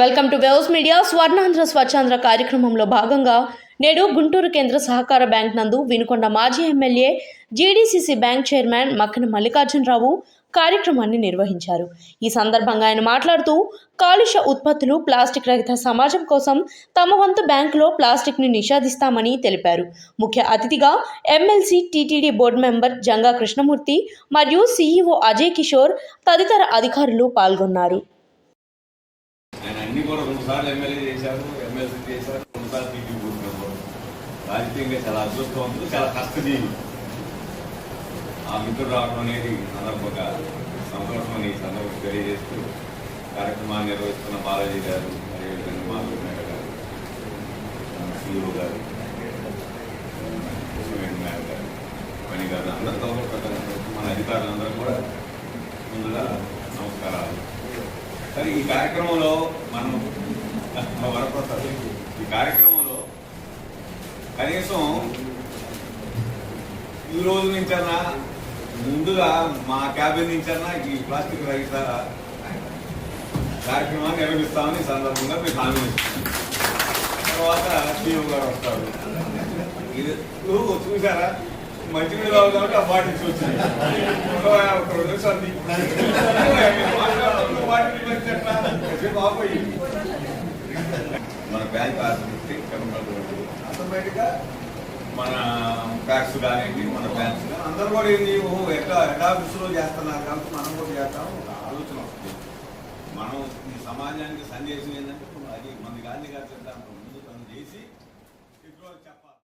Welcome to Wells media. Swarnandhra Swachhandhra కార్యక్రమంలో భాగంగా నేడు గుంటూరు కేంద్ర సహకార బ్యాంక్ నందు వినుకొండ మాజీ MLA GDCC bank chairman Makkena Mallikarjunarao కార్యక్రమాన్ని నిర్వహించారు. ఈ సందర్భంగా ఆయన మాట్లాడుతూ కాలుష్య ఉత్పత్తులు ప్లాస్టిక్ రహిత సమాజం కోసం తమ వంతు బ్యాంకులో ప్లాస్టిక్ని నిషేధిస్తామని తెలిపారు. ముఖ్య అతిథిగా MLC TTD board member Janga Krishnamurthy మరియు సీఈఓ అజయ్ కిషోర్ తదితర అధికారులు పాల్గొన్నారు. కొన్నిసార్లు ఎమ్మెల్యే చేశారు ఎమ్మెల్సీ చేశారు కొన్నిసార్లు సార్లు టీడీ బోర్డు మెంబర్ రాజకీయంగా చాలా అదృష్టవంతులు చాలా కష్టజీవి ఆ మిత్రుడు రావడం అనేది సందర్భంగా సంతోషం అని సందర్భం తెలియజేస్తూ కార్యక్రమాన్ని నిర్వహిస్తున్న బాలాజీ గారు అదేవిధంగా మాధవ మేడ గారు సిఇఓ గారు సిమెంట్ మేడ గారు పని గారు అందరితో కూడా మన అధికారులందరూ కూడా ముందుగా నమస్కారాలు. సరే ఈ కార్యక్రమంలో మనం వరప్రసాద్ ఈ కార్యక్రమంలో కనీసం ఈ రోజు నుంచన్నా ముందుగా మా క్యాబిన్ నుంచన్నా ఈ ప్లాస్టిక్ రహిత కార్యక్రమాన్ని నిర్వహిస్తామని సందర్భంగా మీకు హామీ తర్వాత సీఎం గారు వస్తారు. ఇది చూసారా? మంచి మీద కాబట్టి ఆ బాటిల్ చూసింది ఒక రెండు నిమిషాలు మన బ్యాంక్ ఆర్థిక ఆటోమేటిక్గా మన ట్యాక్స్ కానివ్వండి మన బ్యాంక్స్ కానీ అందరూ కూడా ఏంటి ఓహో ఎక్కడ హెడ్ ఆఫీసులో చేస్తున్నారు కాబట్టి మనం కూడా చేస్తాం ఒక ఆలోచన వస్తుంది. మనం ఈ సమాజానికి సందేశం ఏంటంటే అది మన గాంధీ గారి సిద్ధాంతం ముందు తను చేసి ఇప్పుడు చెప్పాలి.